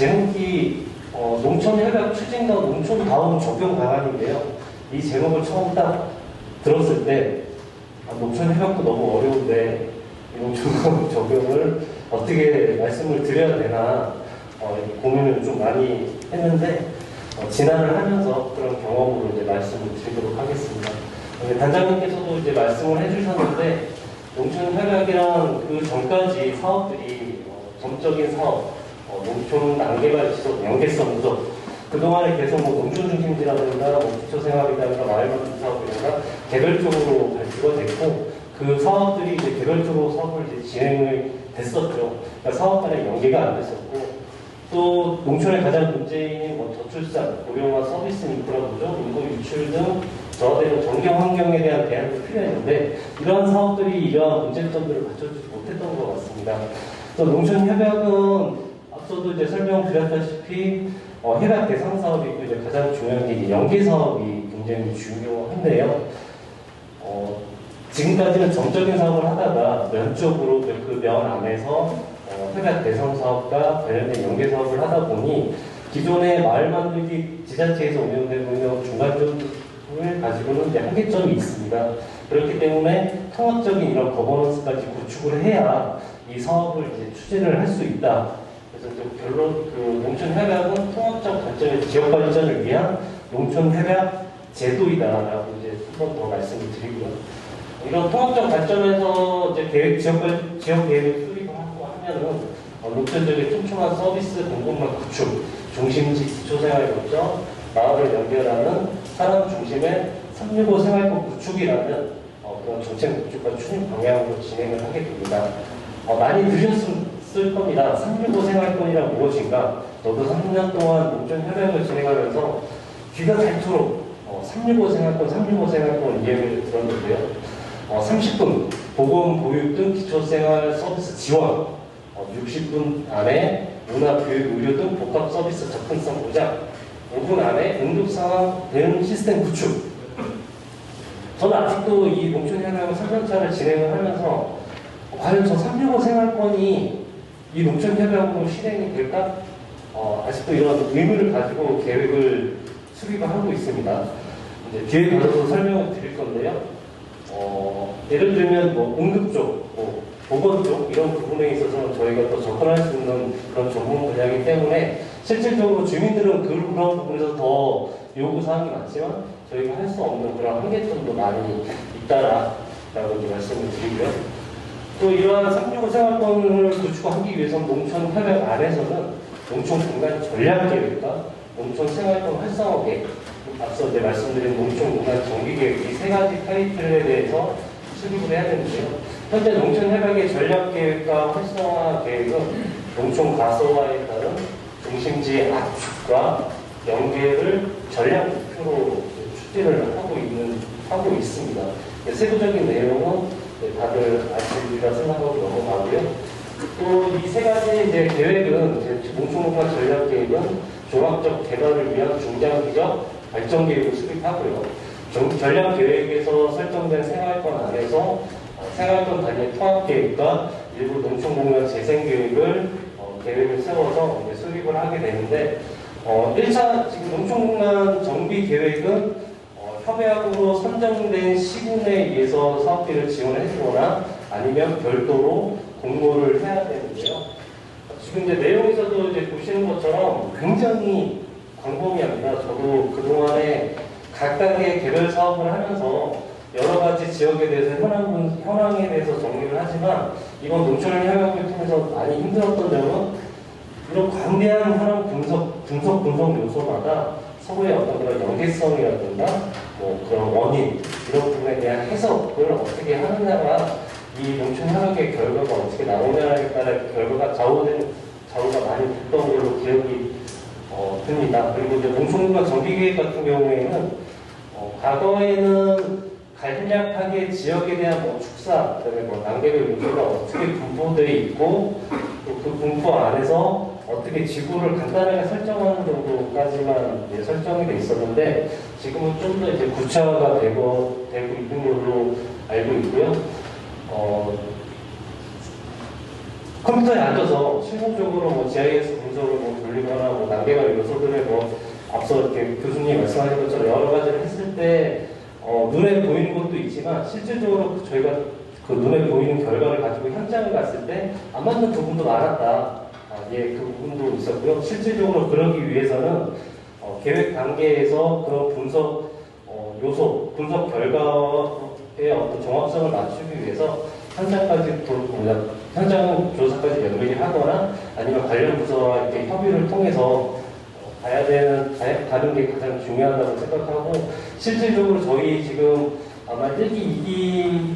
제목이 어, 농촌협약 추진과 농촌다운 적용 방안인데요. 이 제목을 처음 딱 들었을 때 아, 농촌협약도 너무 어려운데 이 농촌 적용을 어떻게 말씀을 드려야 되나 어, 고민을 좀 많이 했는데 어, 진화를 하면서 그런 경험으로 이제 말씀을 드리도록 하겠습니다. 어, 단장님께서도 이제 말씀을 해주셨는데 농촌 협약이랑 그 전까지 사업들이 어, 점적인 사업, 어, 농촌 단계발 지속, 연계성 부족 그동안에 계속 뭐 농촌 중심지라든가 뭐 기초 생활이라든가 마을 만든 사업이라든가 개별적으로 발주가 됐고 그 사업들이 이제 개별적으로 사업을 이제 진행을 됐었죠. 그러니까 사업 간의 연계가 안 됐었고 또 농촌의 가장 문제인 뭐 저출산, 고령화 서비스 인프라 부족, 인구 유출 등 저하되는 정경 환경에 대한 대안도 필요했는데 이러한 사업들이 이러한 문제점들을 갖춰주지 못했던 것 같습니다. 또 농촌 협약은 앞서도 이제 설명드렸다시피 어, 협약 대상 사업이고 이제 가장 중요한 게 이제 연계 사업이 굉장히 중요한데요. 어, 지금까지는 정적인 사업을 하다가 면적으로 그면 안에서 어, 협약 대상 사업과 관련된 연계 사업을 하다 보니 기존의 마을 만들기 지자체에서 운영되고 있는 중간점을 가지고는 이제 한계점이 있습니다. 그렇기 때문에 통합적인 이런 거버넌스까지 구축을 해야 이 사업을 이제 추진을 할 수 있다. 그래서 좀 결론 그 농촌 협약은 통합적 관점에서 지역 발전을 위한 농촌 협약 제도이다라고 이제 한 번 더 말씀을 드리고요. 이런 통합적 관점에서 이제 계획 지역 발- 지역 계획을 수립을 하고 하면은 어, 녹전적인 촘촘한 서비스 공급망 구축, 중심지 기초생활 거점, 마을을 연결하는 사람 중심의 365 생활권 구축이라는 어, 그런 정책 구축과 추진 방향으로 진행을 하게 됩니다. 어, 많이 들으셨 을 겁니다. 365 생활권이란 무엇인가? 저도 3년 동안 농촌 협약을 진행하면서 귀가 닳도록 어, 365 생활권, 365 생활권 이야기를 들었는데요. 어, 30분 보건, 보육 등 기초생활 서비스 지원, 어, 60분 안에 문화, 교육, 의료 등 복합 서비스 접근성 보장, 5분 안에 응급 상황 대응 시스템 구축. 저는 아직도 이 농촌협약을 3년 차를 진행을 하면서 과연 저 365 생활권이 이 농촌 협약으로 실행이 될까? 어, 아직도 이런 의문을 가지고 계획을 수립을 하고 있습니다. 이제 뒤에 가서 설명을 드릴 건데요. 어, 예를 들면 뭐 응급 쪽, 뭐 보건 쪽 이런 부분에 있어서는 저희가 또 접근할 수 있는 그런 전문 분야이기 때문에 실질적으로 주민들은 그- 그런 부분에서 더 요구 사항이 많지만 저희가 할 수 없는 그런 한계점도 많이 있다라고 말씀을 드리고요. 또 이러한 365 생활권을 구축하기 위해서는 농촌 협약 안에서는 농촌 공간 전략 계획과 농촌 생활권 활성화 계획, 앞서 이제 말씀드린 농촌 공간 정비 계획 이 세 가지 타이틀에 대해서 수립을 해야 되는데요. 현재 농촌 협약의 전략 계획과 활성화 계획은 농촌 가서화에 따른 중심지의 압축과 연계를 전략 목표로 추진을 하고 있는 하고 있습니다. 네, 세부적인 내용은 네, 다들 아시리라 생각하고 넘어가고요. 또 이 세 가지 이제 계획은 이제 농촌공간 전략 계획은 종합적 개발을 위한 중장기적 발전 계획을 수립하고요. 정- 전략 계획에서 설정된 생활권 안에서 어, 생활권 단위 통합 계획과 일부 농촌 공간 재생 계획을 어, 계획을 세워서 이제 수립을 하게 되는데 어, 1차 지금 농촌 공간 정비 계획은 어, 협약으로 선정된 시군에 의해서 사업비를 지원해 주거나 아니면 별도로 공모를 해야 되는데요. 지금 이제 내용에서도 이제 보시는 것처럼 굉장히 광범위합니다. 저도 그동안에 각각의 개별 사업을 하면서 여러 가지 지역에 대해서 현황, 분- 현황에 대해서 정리를 하지만 이번 농촌 협약을 통해서 많이 힘들었던 점은 이런 광대한 현황 분석, 분석, 분석 요소마다 서로의 어떤 그런 연계성이라든가 뭐 그런 원인 이런 부분에 대한 해석을 어떻게 하느냐가 이 농촌 협약의 결과가 어떻게 나오냐에 따라 결과가 좌우된 좌우가 많이 됐던 걸로 기억이 어, 듭니다. 그리고 이제 농촌공간 정비계획 같은 경우에는 어, 과거에는 간략하게 지역에 대한 뭐 축사, 그다음에 뭐 단계별 요소가 어떻게 분포되어 있고 또 그 분포 안에서 어떻게 지구를 간단하게 설정하는 정도까지만 이제 설정이 돼 있었는데 지금은 좀 더 이제 구체화가 되고 되고 있는 걸로 알고 있고요. 어, 컴퓨터에 앉아서 실무적으로 뭐 GIS 분석을 뭐 돌리거나 뭐 단계별 요소들을 뭐 앞서 이렇게 교수님이 말씀하신 것처럼 여러 가지를 했을 때 어, 눈에 보이는 것도 있지만 실질적으로 그 저희가 그 눈에 보이는 결과를 가지고 현장을 갔을 때 안 맞는 부분도 많았다. 아, 예, 그 부분도 있었고요. 실질적으로 그러기 위해서는 어, 계획 단계에서 그런 분석 어, 요소, 분석 결과의 어떤 정확성을 낮추기 위해서 현장까지 도, 뭐냐, 현장 조사까지 연결을 하거나 아니면 관련 부서와 이렇게 협의를 통해서 어, 가야 되는 가는 게 가장 중요하다고 생각하고 실질적으로 저희 지금 아마 1기, 2기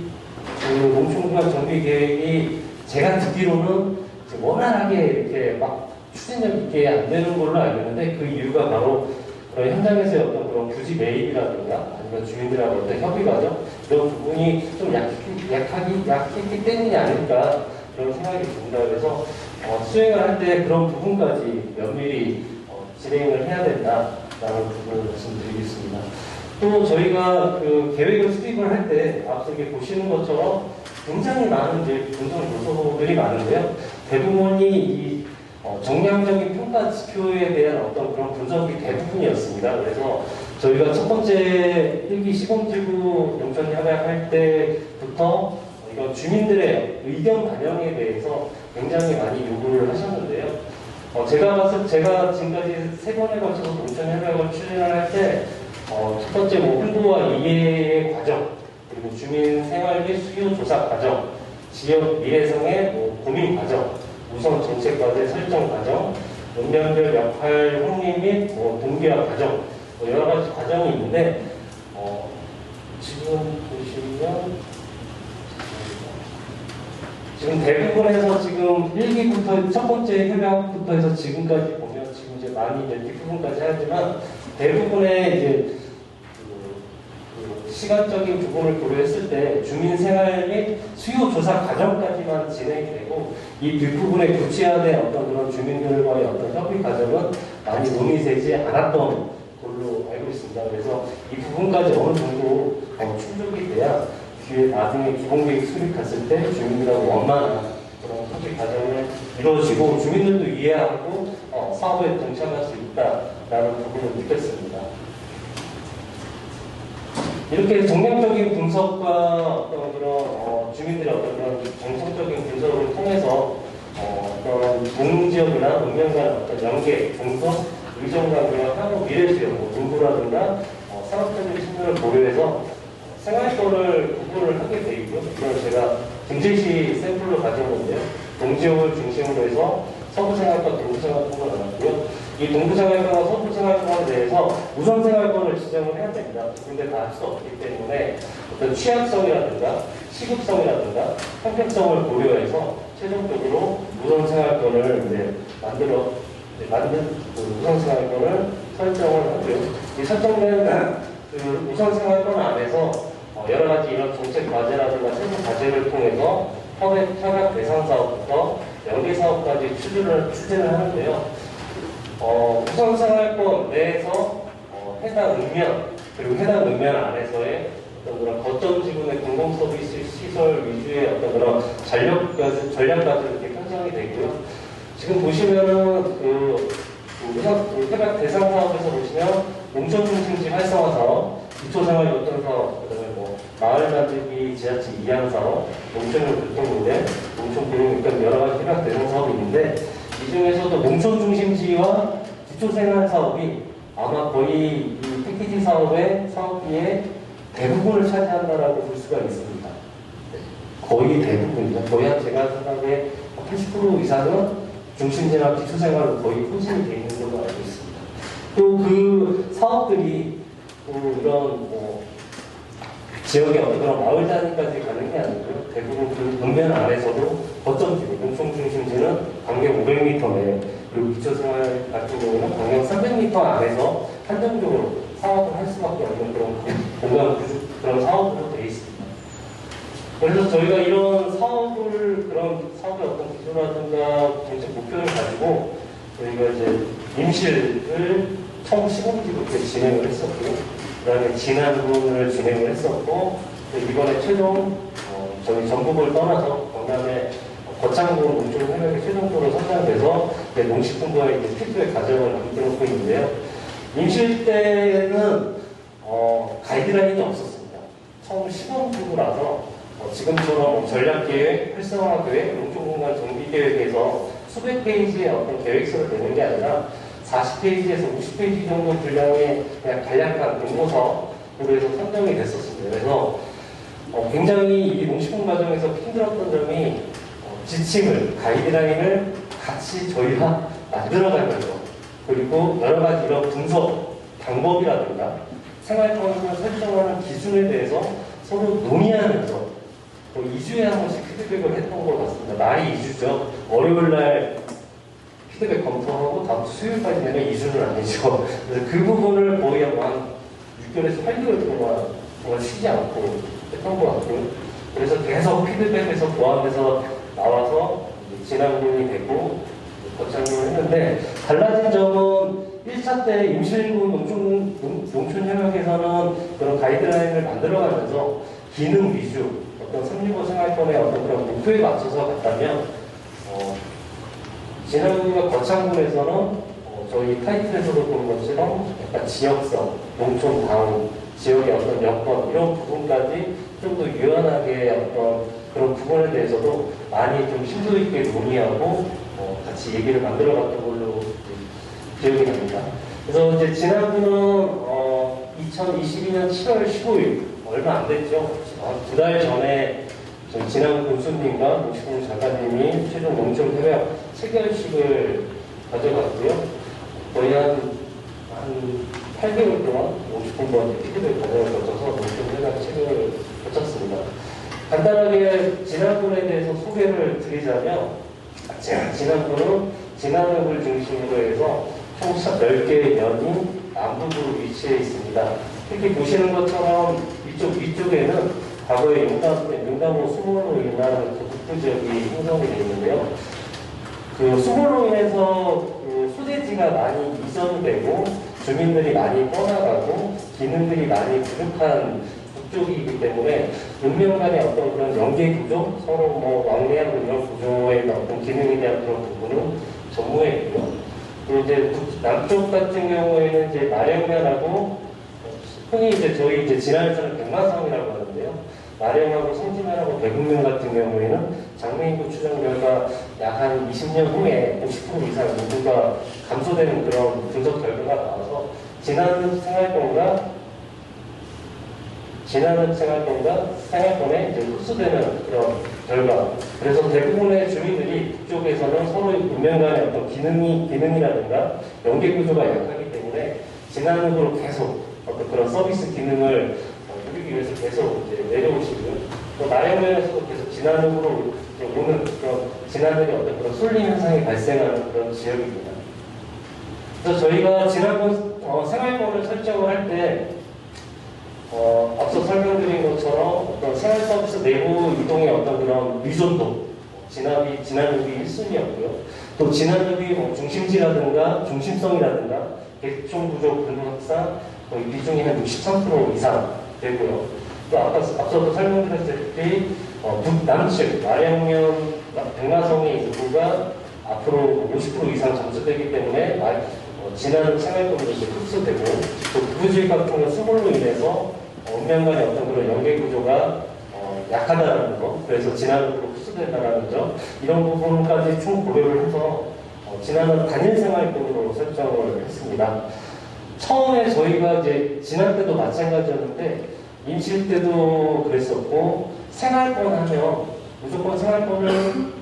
그 농촌구간 정비 계획이 제가 듣기로는 원활하게 이렇게 막 추진력 있게 안 되는 걸로 알고 있는데 그 이유가 바로 그런 현장에서의 어떤 그런 부지 매입이라든가 아니면 주민들하고 어떤 협의 과정 이런 부분이 좀 약했기, 약하기, 약했기 때문이 아닐까 그런 생각이 듭니다. 그래서 어, 수행을 할 때 그런 부분까지 면밀히 어, 진행을 해야 된다라는 부분을 말씀드리겠습니다. 또 저희가 그 계획을 수립을 할 때 앞서 보시는 것처럼 굉장히 많은 분석 요소들이 많은데요. 대부분이 이 어, 정량적인 평가 지표에 대한 어떤 그런 분석이 대부분이었습니다. 그래서 저희가 첫 번째 1기 시범지구 용천 협약할 때부터 이런 주민들의 의견 반영에 대해서 굉장히 많이 요구를 하셨는데요. 어, 제가 봤을 제가 지금까지 세 번에 걸쳐서 농촌 협약을 추진을 할때 어, 첫 번째 뭐 홍보와 이해의 과정, 그리고 주민 생활 및 수요 조사 과정, 지역 미래성의 뭐 고민 과정, 우선 정책 과제 설정 과정, 연령별 역할 확립 및뭐 동기화 과정, 뭐 여러 가지 과정이 있는데 어, 지금 보시면 지금 대부분에서 지금 1기부터 첫 번째 협약부터 해서 지금까지 보면 지금 이제 많이 이제 뒷부분까지 하지만 대부분의 이제 시간적인 부분을 고려했을 때 주민 생활 및 수요 조사 과정까지만 진행이 되고 이 뒷부분에 구체화된 어떤 그런 주민들과의 어떤 협의 과정은 많이 논의되지 않았던 걸로 알고 있습니다. 그래서 이 부분까지 어느 정도 어, 충족이 돼야 뒤에 나중에 기본계획 수립했을 때 주민들하고 원만한 그런 협의 과정을 이루어지고 주민들도 이해하고 어, 사업에 동참할 수 있다라는 부분을 느꼈습니다. 이렇게 정량적인 분석과 어떤 그런 어, 주민들의 어떤 그런 정성적인 분석을 통해서 어, 어떤 동지역이나 농면 간 어떤 연계, 분석, 의정과 그런 향후 미래 지역, 뭐 농구라든가 어, 산업적인 측면을 고려해서 생활권을 구분을 하게 돼 있고요. 이건 제가 김제시 샘플로 가져오는데요. 동지역을 중심으로 해서 서부 생활권, 동부 생활권을 나눴고요. 이 동부생활권과 서부생활권에 대해서 우선생활권을 지정을 해야 됩니다. 근데 다 할 수 없기 때문에 어떤 취약성이라든가 시급성이라든가 형평성을 고려해서 최종적으로 우선생활권을 이제 만들어 이제 만든 그 우선생활권을 설정을 하고요. 이 설정된 그 우선생활권 안에서 어, 여러 가지 이런 정책 과제라든가 세부 과제를 통해서 협약, 협약 대상 사업부터 연계 사업까지 추진을, 추진을 하는데요. 어, 우선생활권 내에서 어, 해당 읍면 그리고 해당 읍면 안에서의 어떤 그런 거점 지분의 공공 서비스 시설 위주의 어떤 그런 전략 전략까지 이렇게 편성이 되고요. 지금 보시면은 그, 그그 협약 대상 사업에서 보시면 농촌 중심지 활성화 사업, 기초생활교통 사업, 그다음에 뭐 마을 만들기 지하철 이양 사업, 농촌 교통모델, 농촌 교육권 여러 가지 협약 대상 사업이 있는데 이 중에서도 농촌 중심지와 기초생활 사업이 아마 거의 이 패키지 사업의 사업비의 대부분을 차지한다라고 볼 수가 있습니다. 네, 거의 대부분이죠. 거의 한 제가 생각에 80% 이상은 중심지나 기초생활은 거의 포진이 되어 있는 걸로 알고 있습니다. 또 그 사업들이 또 이런 뭐 지역의 어떤 마을 단위까지 가는 게 아니고요. 대부분 그 읍면 안에서도 거점지구, 농촌 중심지는 반경 500m 내에 그리고 기초생활 같은 경우는 반경 300m 안에서 한정적으로 사업을 할 수밖에 없는 그런 공간 그런 사업으로 되어 있습니다. 그래서 저희가 이런 사업을 그런 사업의 어떤 기조라든가 정책 목표를 가지고 저희가 이제 임실을 총 시범지부터 진행을 했었고요. 그 다음에 진안군을 진행을 했었고 이번에 최종 어, 저희 전국을 떠나서 경남의 거창고 농촌 협약이 최종적으로 선정돼서 이제 필수의 과정을 만들고 있는데요. 임실 때는 어, 가이드라인이 없었습니다. 처음 시범부라서 어, 지금처럼 전략계획, 활성화계획, 농촌공간 정비계획에서 수백 페이지의 어떤 계획서를 내는 게 아니라 40페이지에서 50페이지 정도 분량의 간략한 공모서로 해서 선정이 됐었습니다. 그래서 어, 굉장히 이 농식품 과정에서 힘들었던 점이 어, 지침을, 가이드라인을 같이 저희가 만들어가면서 그리고 여러 가지 이런 분석 방법이라든가 생활권을 설정하는 기준에 대해서 서로 논의하면서 또 2주에 한 번씩 피드백을 했던 것 같습니다. 날이 2주죠. 월요일 날 피드백 검토하고 다음 주 수요일까지 되면 2주는 아니죠. 그래서 그 부분을 거의 한 6개월에서 8개월 동안 정말 쉬지 않고 했던 것 같고요. 그래서 계속 피드백에서 포함해서 나와서 진학군이 되고 거창을 했는데 달라진 점은 1차 때 임실군 농촌, 농- 농촌 협약에서는 그런 가이드라인을 만들어가면서 기능 위주 어떤 365 생활권의 어떤 그런 목표에 맞춰서 갔다면 어, 지난번과 거창군에서는 어, 저희 타이틀에서도 본 것처럼 약간 지역성, 농촌 다운, 지역의 어떤 여건 이런 부분까지 좀 더 유연하게 어떤 그런 부분에 대해서도 많이 좀 심도 있게 논의하고 어, 같이 얘기를 만들어갔던 걸로 기억이 납니다. 그래서 이제 지난번은 어, 2022년 7월 15일 얼마 안 됐죠. 두 달 전에 지난 군수님과 농식품 작가님이 최종 농촌 협약 체결식을 가져갔고요. 거의 한, 한 8개월 동안 농식품부한테 피드백 과정을 거쳐서 농촌 협약 체결을 거쳤습니다. 간단하게 지난번에 대해서 소개를 드리자면 제가 지난번은 진안읍을 중심으로 해서 총 10개의 면이 남북으로 위치해 있습니다. 이렇게 보시는 것처럼 이쪽 위쪽에는 과거에 용담, 용담호 수몰로 인한 그 북부 지역이 형성이 되어 있는데요. 그 수몰로 인해서 그 소재지가 많이 이전되고 주민들이 많이 떠나가고 기능들이 많이 부족한 북쪽이기 때문에 문명 간의 어떤 그런 연계 구조, 서로 뭐 왕래하고 이런 구조의 어떤 기능에 대한 그런 부분은 전무했고요. 그리고 이제 북- 남쪽 같은 경우에는 이제 마령면하고 흔히 이제 저희 이제 진안에서는 백마성이라고 하는데요. 마령하고 성지면하고 대국면 같은 경우에는 장래인구 추정 결과 약 한 20년 후에 50% 이상 인구가 감소되는 그런 분석 결과가 나와서 지난 생활권과 지나는 생활권과 생활권에 이제 흡수되는 그런 결과. 그래서 대부분의 주민들이 그쪽에서는 서로의 문명 간의 어떤 기능이, 기능이라든가 연계 구조가 약하기 때문에 지나는으로 계속 어떤 그런 서비스 기능을 어, 누리기 위해서 계속 이제 내려오시고요. 또 나영면에서도 계속 지나는으로 오는 그런 지나는의 어떤 그런 쏠림 현상이 발생하는 그런 지역입니다. 그래서 저희가 지난번 어, 생활권을 설정을 할때 어, 앞서 설명드린 것처럼 어떤 생활 서비스 내부 이동의 어떤 그런 의존도, 진압이, 진압력이 1순위였고요. 또 진압력이 뭐 중심지라든가 중심성이라든가 대충 구조 분석상 거의 비중이 한 63% 이상 되고요. 또 아까, 앞서도 설명드렸듯이 어, 북, 남측, 마령면, 백마성의 인구가 앞으로 50% 이상 감소되기 때문에 마- 어, 지난 이제 흡수되고 또 부부주의 같은 경우 수몰로 인해서 언면 간의 어떤 그런 연계 구조가 어, 약하다는 거, 그래서 지난으로 흡수된다는 점, 이런 부분까지 총 고려를 해서 어, 지난은 단일 생활권으로 설정을 했습니다. 처음에 저희가 이제 지난 때도 마찬가지였는데 임실 때도 그랬었고 생활권 하면 무조건 생활권을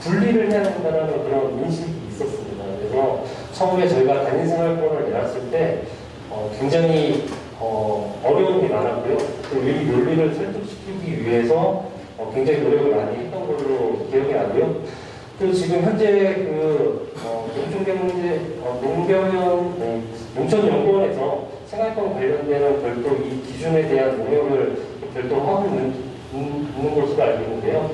분리를 해야 된다는 그런 인식이 있었습니다. 그래서 처음에 저희가 단일 생활권을 내놨을 때 어, 굉장히 어, 어려움이 많았고요. 또이 논리를 설득시키기 위해서 어, 굉장히 노력을 많이 했던 걸로 기억이 나고요. 또 지금 현재 그 어, 농촌경제 어, 농경연 네, 농촌연구원에서 생활권 관련되는 별도 이 기준에 대한 노력을 별도 하고 있는, 있는 것으로 알고 있는데요.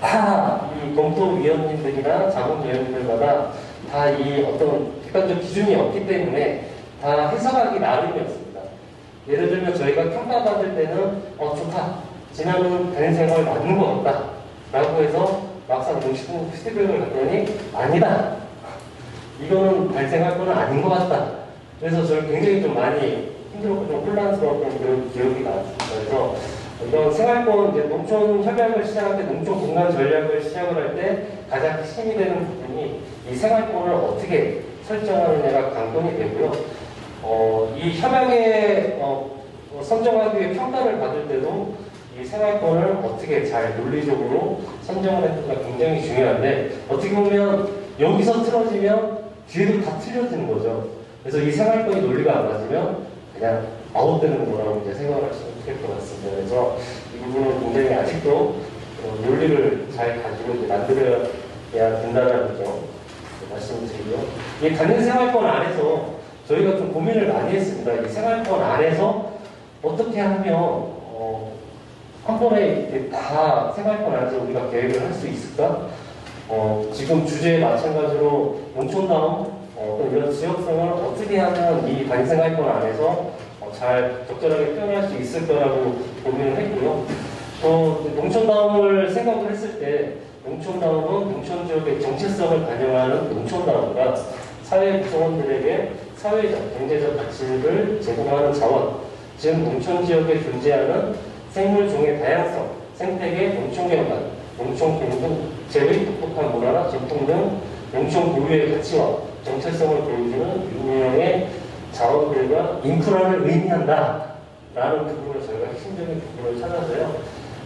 다이 검토위원님들이나 자문위원님들마다 다 이 어떤 객관적 기준이 없기 때문에 다 해석하기 나름이었습니다. 예를 들면 저희가 평가받을 때는 어 좋다. 지난번 단일생활 맞는 것 같다. 라고 해서 막상 공식 피드백을 받더니 아니다. 이거는 발생할 거는 아닌 것 같다. 그래서 저는 굉장히 좀 많이 힘들었고 좀 혼란스러웠던 그런 기억이 나왔습니다. 그래서 이런 생활권, 이제 농촌 협약을 시작할 때, 농촌 공간 전략을 시작을 할 때 가장 핵심이 되는 부분이 이 생활권을 어떻게 설정하느냐가 관건이 되고요. 어, 이 협약에 어, 어, 선정하기 위해 평가를 받을 때도 이 생활권을 어떻게 잘 논리적으로 선정을 했는가 굉장히 중요한데 어떻게 보면 여기서 틀어지면 뒤에도 다 틀려지는 거죠. 그래서 이 생활권이 논리가 안 맞으면 그냥 아웃되는 거라고 이제 생각을 하시면 될것 같습니다. 그래서 이 부분은 굉장히 아직도 어, 논리를 잘 가지고 이제 만들어야 된다는 점 말씀을 드리고요. 이 단일 생활권 안에서 저희가 좀 고민을 많이 했습니다. 이 생활권 안에서 어떻게 하면 어, 한 번에 다 생활권 안에서 우리가 계획을 할 수 있을까? 어, 지금 주제에 마찬가지로 농촌다운 어, 떤 이런 지역성을 어떻게 하면 이 단생활권 안에서 어, 잘 적절하게 표현할 수 있을 거라고 고민을 했고요. 또 농촌다움을 생각을 했을 때 농촌다움은 농촌 지역의 정체성을 반영하는 농촌다움과 사회 구성원들에게 사회적, 경제적 가치를 제공하는 자원, 즉 농촌 지역에 존재하는 생물 종의 다양성, 생태계 농촌 공동 제의 똑똑한 문화나 전통 등 농촌 고유의 가치와 정체성을 보여주는 유형의 자원들과 인프라를 의미한다. 라는 부분을 저희가 핵심적인 부분을 찾아서요.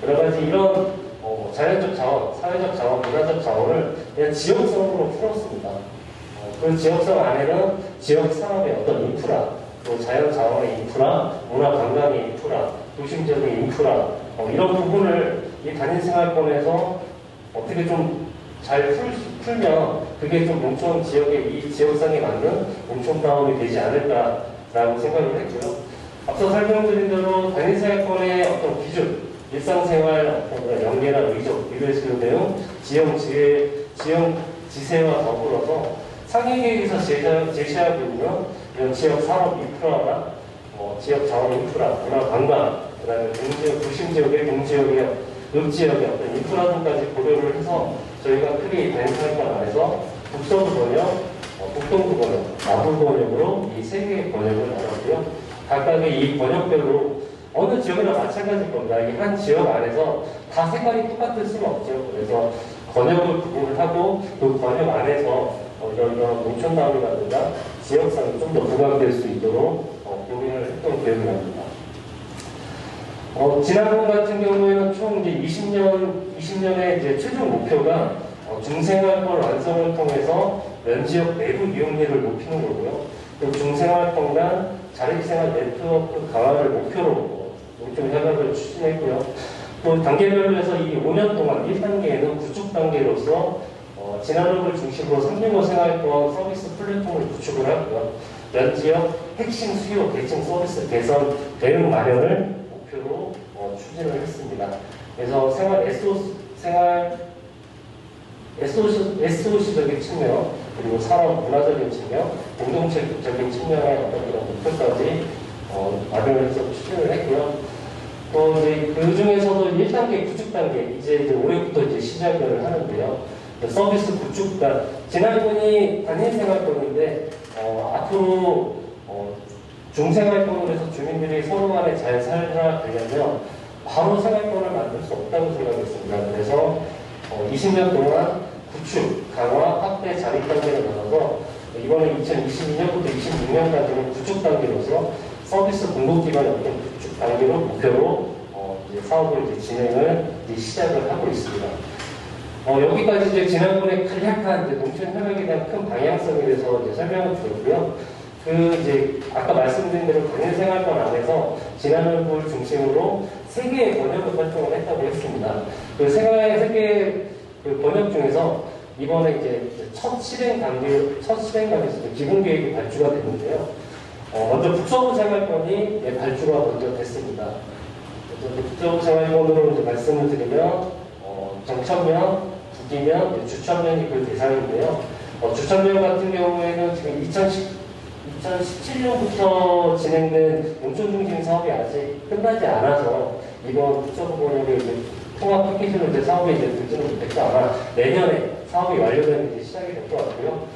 여러 가지 이런 어, 자연적 자원, 사회적 자원, 문화적 자원을 그냥 지역성으로 풀었습니다. 어, 그 지역성 안에는 지역 산업의 어떤 인프라, 또 자연 자원의 인프라, 문화 관광의 인프라, 도심적인 인프라, 어, 이런 부분을 이 단일 생활권에서 어떻게 좀 잘 풀면 그게 좀 농촌 지역의 이 지역상에 맞는 농촌다움이 되지 않을까라고 생각을 했고요. 앞서 설명드린 대로 단일생활권의 어떤 기준, 일상생활 어떤 연계나 이래식의 내용, 지형 지혜, 지형 지세와 더불어서 상위 계획에서 제시하- 제시하고 있는 이런 지역 산업 인프라나 뭐 지역 자원 인프라, 문화 관광, 그다음에 동지역, 도심 지역의 동지역의 읍지역의 어떤 인프라 등까지 고려를 해서 저희가 크게 이 단일생활권 안에서 북서부 번역, 어, 북동부 번역, 남부 번역으로 이 세 개의 번역을 나눴고요. 각각의 이 번역별로 어느 지역이나 마찬가지일 겁니다. 이 한 지역 안에서 다 색깔이 똑같을 수는 없죠. 그래서 번역을 구분을 하고 그 번역 안에서 어, 이런 이런 농촌다움이라든가 지역상이 좀 더 부각될 수 있도록 어, 고민을 했던 기억이 납니다. 어, 지난번 같은 경우에는 총 이제 20년, 20년의 이제 최종 목표가 어, 중생활권 완성을 통해서 면지역 내부 이용률을 높이는 거고요. 또 중생활권 간 자립생활 네트워크 강화를 목표로 어, 농촌 협약을 추진했고요. 또 단계별로 해서 이 5년 동안 1단계에는 구축 단계로서 어, 진화력을 중심으로 365 생활권 서비스 플랫폼을 구축을 하고요. 면지역 핵심 수요 계층 서비스 개선 대응 마련을 목표로 어, 추진을 했습니다. 그래서 생활 SO 생활 SOC, SOC적인 측면 그리고 산업 문화적인 측면 공동체적인 측면의 어떤 그런 목표까지 어, 마련해서 추진을 했고요. 또 이제 그 중에서도 1단계 구축 단계 이제, 이제 올해부터 이제 시작을 하는데요. 서비스 구축단 지난번이 단일 생활권인데 어, 앞으로 어, 중생활권으로 해서 주민들이 서로 간에 잘 살아가려면 바로 생활권을 만들 수 없다고 생각했습니다. 그래서 어, 20년 동안 구축, 강화, 확대 자립 단계를 나눠서 이번에 2022년부터 26년까지는 구축 단계로서 서비스 공급기관의 어떤 구축 단계로 목표로 어, 이제 사업을 이제 진행을 이제 시작을 하고 있습니다. 어, 여기까지 이제 지난번에 간략한 이제 농촌 협약에 대한 큰 방향성에 대해서 이제 설명을 드렸고요. 그 이제 아까 말씀드린 대로 단일 생활권 안에서 지난번을 중심으로 세 개의 번역을 활동을 했다고 했습니다. 그 생활 세개 그 번역 중에서 이번에 이제 첫 실행 단계, 첫 실행 단계에서 기본 계획이 발주가 됐는데요. 어, 먼저 북서부 생활권이 예, 발주가 먼저 됐습니다. 북서부 생활권으로 이제 말씀을 드리면 어, 정천면, 북이면, 이제 주천면이 그 대상인데요. 어, 주천면 같은 경우에는 지금 2010 2017년부터 진행된 농촌 중심 사업이 아직 끝나지 않아서 이번 번역에 이제 통합 패키지로 이제 사업에 이제 들지는 못했고 아마 내년에 사업이 완료되는 이제 시작이 될 것 같고요.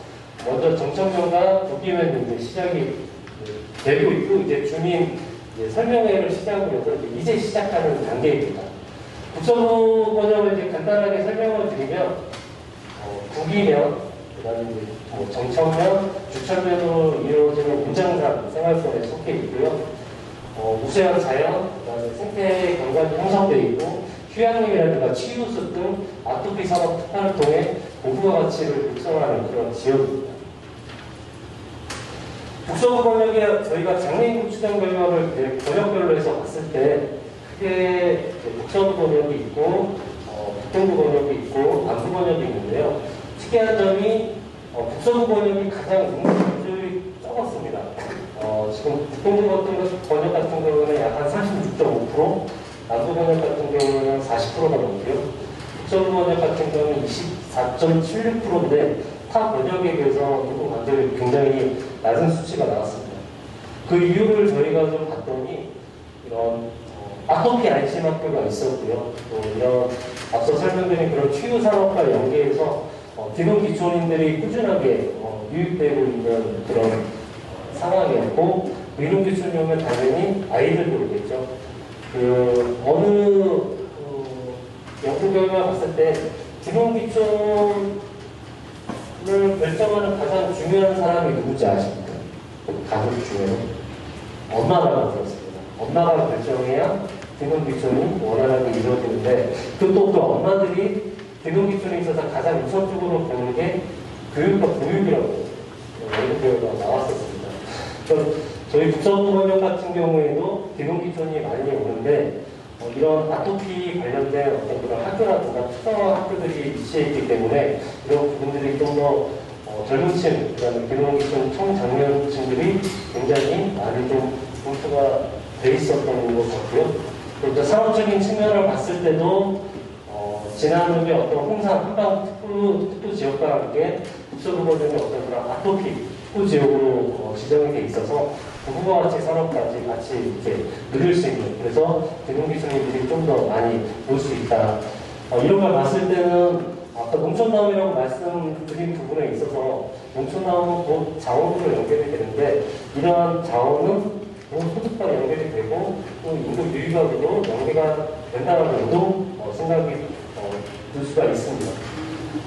먼저 정청면과 도끼면 이제 시작이 그, 되고 있고 이제 주민 이제 설명회를 시작으로 해서 이제 시작하는 단계입니다. 국서부 번역을 이제 간단하게 설명을 드리면 어, 국이면 그다음에 뭐 정청면, 주철면으로 이루어지는 문장산 생활권에 속해 있고요. 어, 무수한 자연, 그다음에 생태 경관이 형성되어 있고 휴양림이라든가 치유숲 등 아토피 산업 특화를 통해 고부가 가치를 육성하는 그런 지역입니다. 국서부 번역에 저희가 장애인 추정 결과를 이제 번역별로 해서 봤을 때 크게 이제 국서부 번역이 있고 어, 북동부 번역이 있고 남부 번역이 있는데요. 특이한 점이 어, 국서부 번역이 가장 응답률이 적었습니다. 어, 지금 북동부 같은 거- 번역 같은 경우는 약 한 36.5%, 남부 번역 같은 경우는 40%가 넘고요. 국서부 번역 같은 경우는 24.76%인데 타 번역에 비해서 조금 간절히 굉장히 낮은 수치가 나왔습니다. 그 이유를 저희가 좀 봤더니 이런 어, 아토피 안심 학교가 있었고요. 또 이런 앞서 설명드린 그런 치유 산업과 연계해서 어, 기존 기촌인들이 꾸준하게 어, 유입되고 있는 그런 어, 상황이었고 이런 기촌이면 당연히 아이들도 오겠죠. 그 어느 어, 연구 결과 봤을 때 기존 기촌을 결정하는 가장 중요한 사람이 누구지 아십니까? 가족 중에 엄마라고 들었습니다. 엄마가 결정해야 기존 기촌이 원활하게 이루어지는데 그또 그 엄마들이 기존 기촌에 있어서 가장 우선적으로 보는 게 교육과 교육이라고 연구 결과가 나왔었습니다. 저희 번역 같은 경우에도 기존 기촌이 많이 오는데 어, 이런 아토피 관련된 어떤 그런 학교라든가 특성 학교들이 위치해 있기 때문에 이런 부분들이 좀더 어, 젊은 층, 그 다음에 기존 기촌 청장년층들이 굉장히 많이 좀 분포가 돼 있었던 것 같고요. 그리고 또 산업적인 측면을 봤을 때도 어, 지난해 어떤 홍산 한방 특구, 특구 지역과 함께 국서부 번역의 어떤 그런 아토피 특구 지역으로 어, 지정이 돼 있어서 부부가 같이 산업까지 같이 이렇게 누릴 수 있는 그래서 대동기 주민들이 좀 더 많이 올수 있다. 어, 이런 걸 봤을 때는 아까 농촌나무이라고 말씀드린 부분에 있어서 농촌나무 곧 자원으로 연결이 되는데 이러한 자원은 또 소득과 연결이 되고 또 인구 유입학으로 연계가 된다는 점도 어, 생각이 어, 들 수가 있습니다.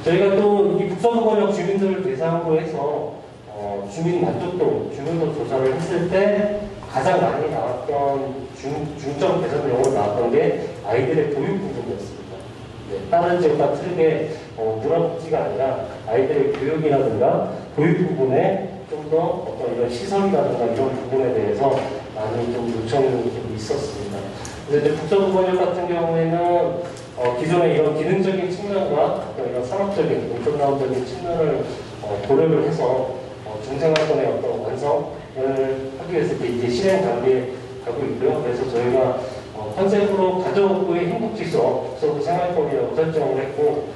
저희가 또 이 북서부 권역 주민들을 대상으로 해서 어, 주민 만족도, 주민도 조사를 했을 때 가장 많이 나왔던 중, 중점 개선용으로 나왔던 게 아이들의 교육 부분이었습니다. 네, 다른 지역과 틀리게 어, 문화복지가 아니라 아이들의 교육이라든가 교육 부분에 좀 더 어떤 이런 시설이라든가 이런 부분에 대해서 많이 좀 요청이 좀 있었습니다. 그래서 이제 북서부 번역 같은 경우에는 어, 기존의 이런 기능적인 측면과 어떤 이런 산업적인, 농촌나업적인 측면을 어, 고려를 해서 어, 중생활권의 어떤 완성을 하기 위해서 이제 실행 단계에 가고 있고요. 그래서 저희가 어, 컨셉으로 가족의 행복지수, 서구 생활권이라고 설정을 했고,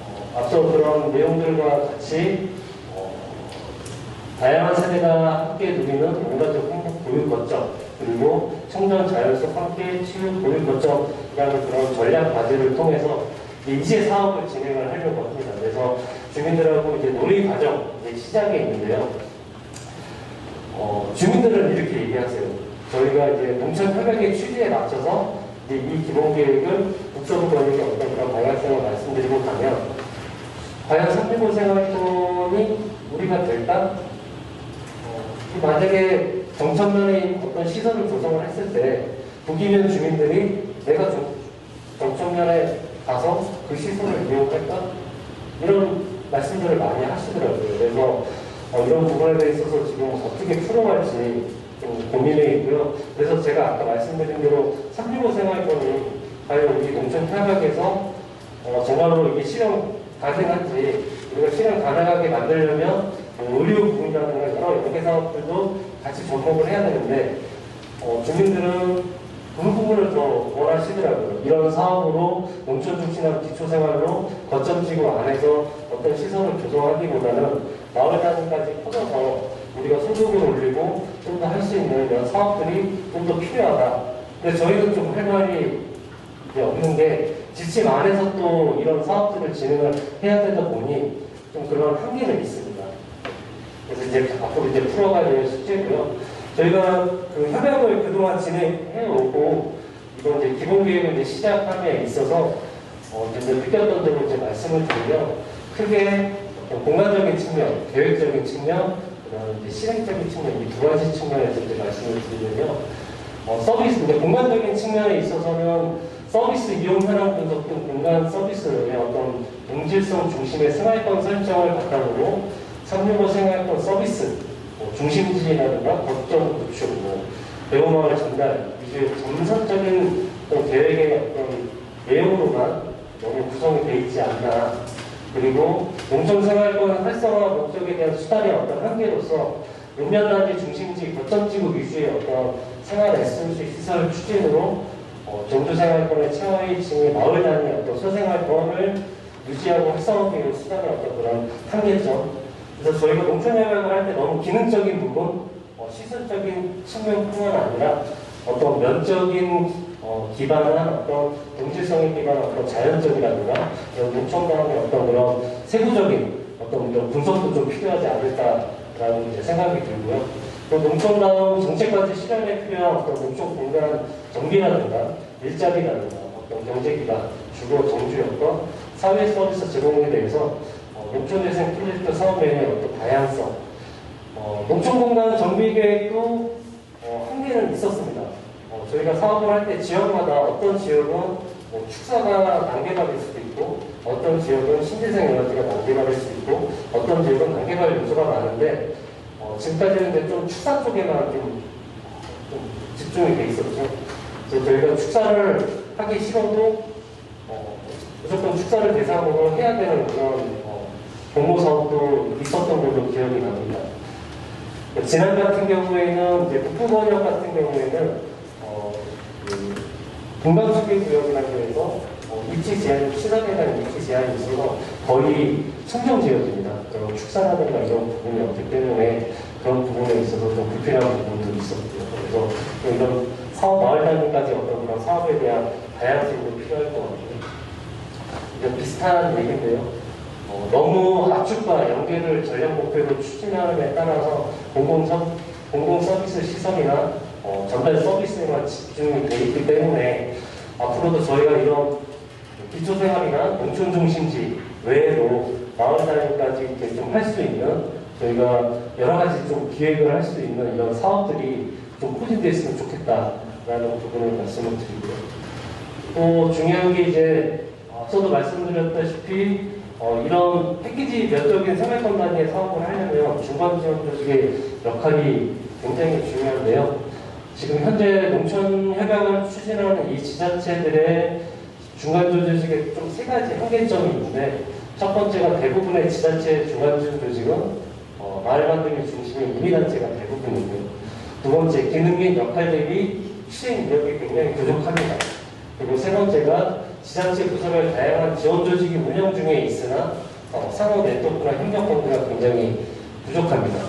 어, 앞서 그런 내용들과 같이 어, 다양한 세대가 함께 누리는 온가족 행복 교육 거점, 그리고 청년 자연속 함께 치유 교육 거점이라는 그런 전략 과제를 통해서 이제 사업을 진행을 하려고 합니다. 그래서 주민들하고 이제 논의 과정 이제 시작에 있는데요. 어, 주민들은 이렇게 얘기하세요. 저희가 이제 농촌 협약의 취지에 맞춰서 이제 이 기본 계획을 국서부 번역의 어떤 그런 방향성을 말씀드리고 가면 과연 365 생활권이 우리가 될까? 어, 만약에 있는 어떤 시설을 조성을 했을 때 북이면 주민들이 내가 정, 정천면에 가서 그 시설을 이용할까? 이런 말씀들을 많이 하시더라고요. 그래서 어, 이런 부분에 대해서 지금 어떻게 풀어갈지 좀 고민해 있고요. 그래서 제가 아까 말씀드린 대로 365 생활권이 과연 우리 농촌 협약에서 어, 정말로 이게 실현 가능한지 우리가 실현 가능하게 만들려면 뭐 의료 부분이라든가 여러 연계 사업들도 같이 접목을 해야 되는데 어, 주민들은 그 부분을 더 원하시더라고요. 이런 사업으로 농촌 중심한 기초생활로 거점지구 안에서 어떤 시설을 조성하기보다는 마을 단위까지 퍼져서 우리가 소득을 올리고 좀 더 할 수 있는 이런 사업들이 좀 더 필요하다. 근데 저희는 좀 할 말이 이제 없는 게 지침 안에서 또 이런 사업들을 진행을 해야 되다 보니 좀 그런 한계는 있습니다. 그래서 이제 앞으로 이제 풀어가야 될 숙제고요. 저희가 그 협약을 그동안 진행해 오고 이번 이제 기본 계획을 이제 시작함에 있어서 어 이제 느꼈던 대로 이제 말씀을 드리면 크게 공간적인 측면, 계획적인 측면, 그다음 이제 실행적인 측면 이 두 가지 측면에서 이제 말씀을 드리면요. 어, 서비스, 이제 공간적인 측면에 있어서는 서비스 이용 현황 분석 등 공간 서비스의 어떤 동질성 중심의 생활권 설정을 바탕으로 365 생활권 서비스, 뭐 중심지라든가 거점 구축, 뭐 배우마을 전달, 이게 점선적인 어떤 계획의 어떤 내용으로만 너무 구성이 돼 있지 않나. 그리고 농촌 생활권 활성화 목적에 대한 수단의 어떤 한계로서 읍면단지 중심지 거점지구 위주의 어떤 생활 에센스 시설 추진으로 어, 정조생활권의 최하위층의 마을 단위 어떤 소생활권을 유지하고 위한 수단의 어떤 그런 한계점. 그래서 저희가 농촌협약을 할 때 너무 기능적인 부분, 어, 시설적인 측면뿐만 아니라 어떤 면적인 어, 기반한 어떤 동질성에 기반한 어떤 자연적이라든가 농촌다움의 어떤 그런 세부적인 어떤 이런 분석도 좀 필요하지 않을까라는 이제 생각이 들고요. 또 농촌다움 정책까지 실현에 필요한 어떤 농촌 공간 정비라든가 일자리라든가 어떤 경제기반, 주거 정주 여건, 사회 서비스 제공에 대해서 어, 농촌재생 프로젝트 사업의 어떤 다양성, 어, 농촌공간 정비 계획도 어, 한계는 있었습니다. 어, 저희가 사업을 할 때 지역마다 어떤 지역은 뭐 축사가 단계가 될 수도 있고 어떤 지역은 신재생 에너지가 단계가 될수 있고 어떤 지역은 단계가 요소가 많은데 어, 지금까지는 좀 축사 쪽에만 좀, 좀 집중이 돼 있었죠. 그래서 저희가 축사를 하기 싫어도 어, 무조건 축사를 대상으로 해야 되는 그런 어, 공모 사업도 있었던 걸로 기억이 납니다. 지난 같은 경우에는 이제 북부 번역 같은 경우에는 어, 그 동방수계 구역이라고 해서 어, 위치 제한, 시설에 대한 위치 제한이 있어서 거의 청정 지역입니다. 그런 축사라든가 이런 부분이 없기 때문에 그런 부분에 있어서 좀 불필요한 부분도 있었고요. 그래서 또 이런 사업 마을 단위까지 어떤 그런 사업에 대한 다양성도 필요할 것 같고요. 이제 비슷한 얘기인데요. 어, 너무 압축과 연계를 전략 목표로 추진하는에 따라서 공공 서, 공공 서비스 시설이나 어, 전달 서비스에만 집중이 돼 있기 때문에 앞으로도 저희가 이런 기초생활이나 농촌 중심지 외에도 마을 단위까지 이렇게 좀 할 수 있는 저희가 여러 가지 좀 기획을 할 수 있는 이런 사업들이 좀 포진됐으면 좋겠다라는 부분을 말씀을 드리고요. 또 중요한 게 이제 앞서도 말씀드렸다시피 어, 이런 패키지 면적인 생활권 단위의 사업을 하려면 중간 지원 조직의 역할이 굉장히 중요한데요. 지금 현재 농촌 협약을 추진하는 이 지자체들의 중간 조직에 좀세 가지 한계점이 있는데 첫 번째가 대부분의 지자체 중간 지원 조직은 어, 마을 만들기 중심의 임의단체가 대부분이고요. 두 번째 기능민 역할 대비 실행 인력이 굉장히 부족합니다. 그리고 세 번째가 지자체 부서별 다양한 지원 조직이 운영 중에 있으나 어, 상호 네트워크나 협력권들가 굉장히 부족합니다.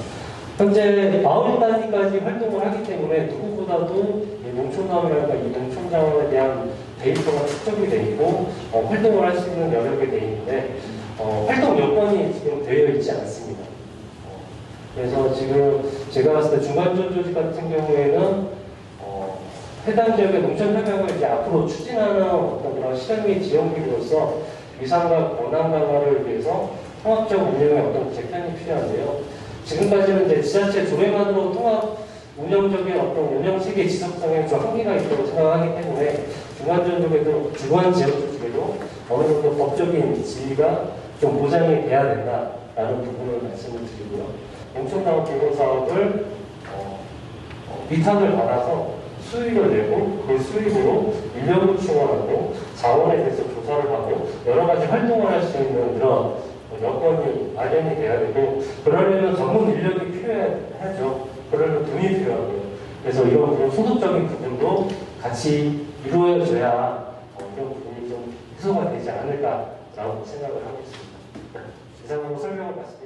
현재 마을 단위까지 활동을 하기 때문에 누구보다도 이 농촌마을이라든가 이 농촌 자원에 대한 데이터가 축적이 돼 있고 어, 활동을 할 수 있는 여력이 돼 있는데 어, 활동 여건이 지금 되어 있지 않습니다. 어, 그래서 지금 제가 봤을 때 중간전 조직 같은 경우에는 어, 해당 지역의 농촌 협약을 이제 앞으로 추진하는 어떤 그런 실행 및 지원기로서 위상과 권한 강화를 위해서 통합적 운영의 어떤 개편이 필요한데요. 지금까지는 이제 지자체 조례만으로 통합 운영적인 어떤 운영 체계 지속성에 좀 한계가 있다고 생각하기 때문에 중간 쪽에도 중간 지역 쪽에도 어느 정도 법적인 지위가 좀 보장이 돼야 된다라는 부분을 말씀을 드리고요. 농촌 사업 공공 사업을 어, 어, 위탁을 받아서 수익을 내고 그 수익으로 인력을 충원하고 자원에 대해서 조사를 하고 여러 가지 활동을 할 수 있는 그런 여건이 마련이 돼야 되고 그러려면 전문 인력이 필요하죠. 그러려면 돈이 필요하고요. 그래서 이런 그런 소득적인 부분도 같이 이루어져야 어, 이런 부분이 좀 해소가 되지 않을까라고 생각을 하고 있습니다. 이상으로 설명을 마치도록 하겠습니다.